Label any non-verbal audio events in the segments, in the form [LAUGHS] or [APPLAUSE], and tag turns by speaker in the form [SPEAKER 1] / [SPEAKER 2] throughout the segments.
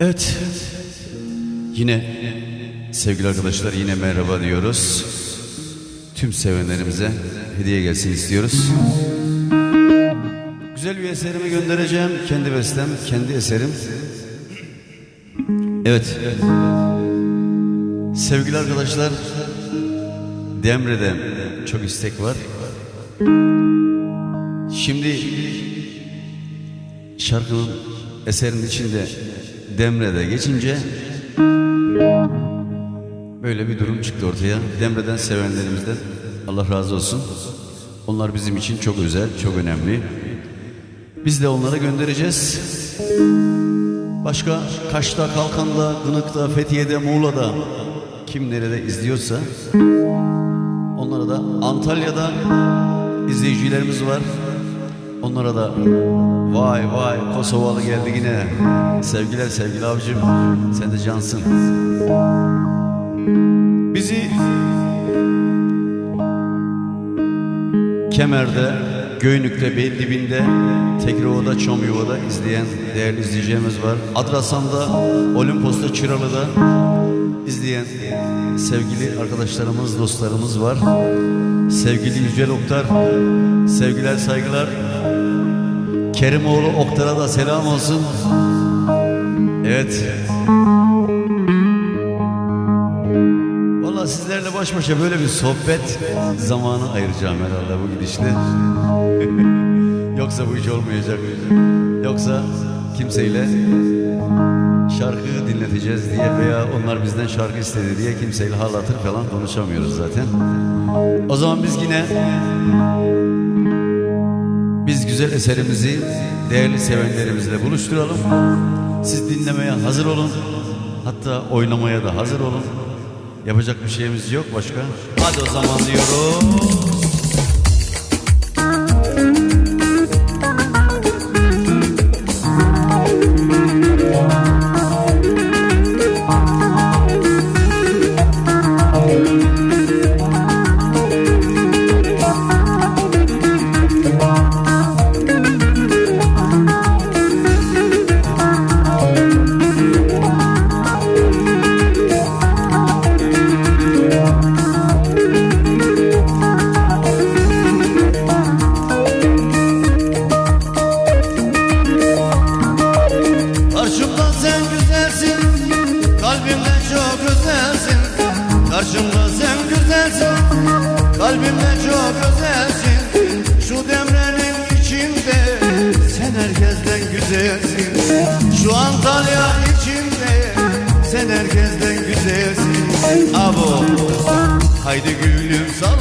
[SPEAKER 1] Evet. Yine sevgili arkadaşlar yine merhaba diyoruz. Tüm sevenlerimize hediye gelsin istiyoruz. Güzel bir eserimi göndereceğim. Kendi bestem, kendi eserim. Evet. Sevgili arkadaşlar, Demre'den çok istek var. Şimdi şarkının eserin içinde Demre'de geçince böyle bir durum çıktı ortaya. Demre'den sevenlerimizden Allah razı olsun. Onlar bizim için çok özel, çok önemli. Biz de onlara göndereceğiz. Başka Kaş'ta, Kalkan'da, Gınık'ta, Fethiye'de, Muğla'da kim nerede izliyorsa onlara da Antalya'da izleyicilerimiz var. Onlara da vay vay Kosovalı geldi yine. Sevgiler sevgili avcım. Sen de cansın. Bizi Kemer'de, Göynük'te, Beydibin'de, Tekrova'da, Çamyuva'da izleyen değerli izleyicilerimiz var. Adrasan'da, Olimpos'ta, Çıralı'da izleyen sevgili arkadaşlarımız, dostlarımız var. Sevgili Yücel Oktar, sevgiler, saygılar. Kerimoğlu Oktar'a da selam olsun. Evet. Valla sizlerle baş başa böyle bir sohbet zamanı ayıracağım herhalde bu gidişle. [LAUGHS] Yoksa bu iş olmayacak. Yoksa kimseyle şarkı dinleteceğiz diye veya onlar bizden şarkı istedi diye kimseyle hal falan konuşamıyoruz zaten. O zaman biz yine biz güzel eserimizi değerli sevenlerimizle buluşturalım. Siz dinlemeye hazır olun. Hatta oynamaya da hazır olun. Yapacak bir şeyimiz yok başka. Hadi o zaman diyorum.
[SPEAKER 2] Herkesten güzelsin. Şu Antalya içinde Sen herkesten güzelsin. Abo Haydi gülüm sallan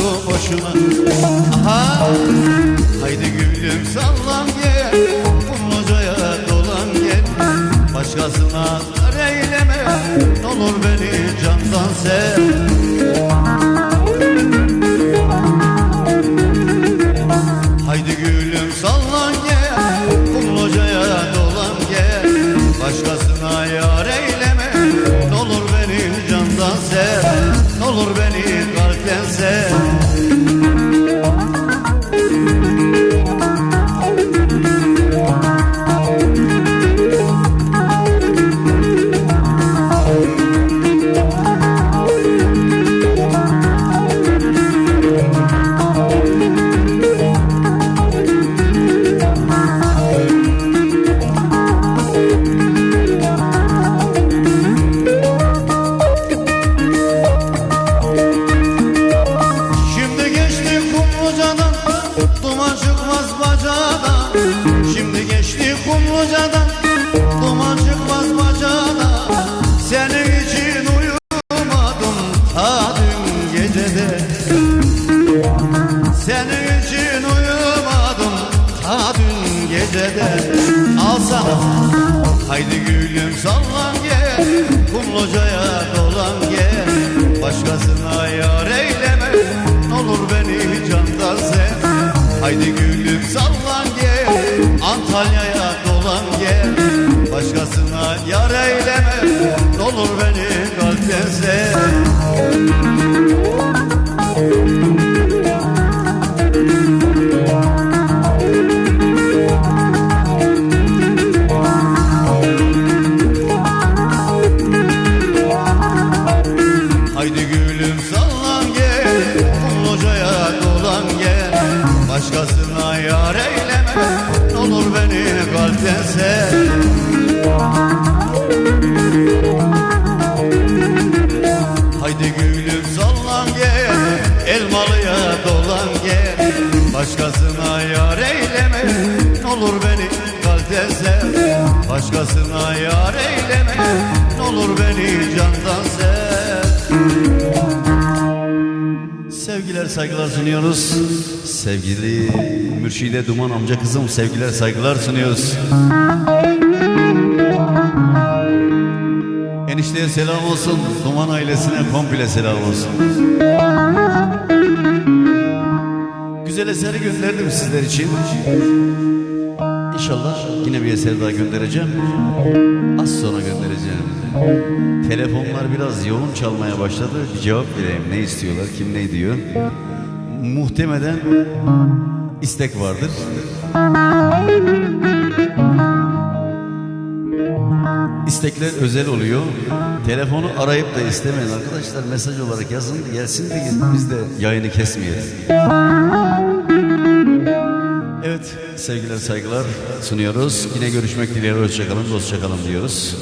[SPEAKER 2] Boşu boşuna. Aha. Haydi gülüm sallan gel Kumlucaya dolan gel. Başkasına dar eyleme olur beni candan sev. Haydi gülüm sallan gel Kumlucaya dolan gel. Başkasına yar eyleme olur beni candan sev. Olur beni kalpten sev dede al sana Haydi gülüm sallan gel. Kumlocaya dolan gel. Başkasına yar eyleme. Olur beni candan sen. Haydi gülüm Haydi gülüm sallan gel Kumlucaya dolan gel. Başkasına yar eyleme N'olur beni kalpten sen Haydi gülüm sallan gel Elmalıya dolan gel. Başkasına yar eyleme N'olur beni kalpten sev Başkasına yar eyleme N'olur beni candan sev
[SPEAKER 1] saygılar sunuyoruz. Sevgili Mürşide Duman amca kızım sevgiler saygılar sunuyoruz. Enişteye selam olsun. Duman ailesine komple selam olsun. Güzel eseri gönderdim sizler için. İnşallah yine bir eser daha göndereceğim. Az sonra göndereceğim. Telefonlar biraz yoğun çalmaya başladı. Bir cevap vereyim. Ne istiyorlar, kim ne diyor. Muhtemelen istek vardır. İstekler özel oluyor. Telefonu arayıp da istemeyin arkadaşlar. Mesaj olarak yazın gelsin de biz de yayını kesmeyelim. Evet sevgiler saygılar sunuyoruz. Yine görüşmek dileğiyle hoşçakalın, dostçakalın diyoruz.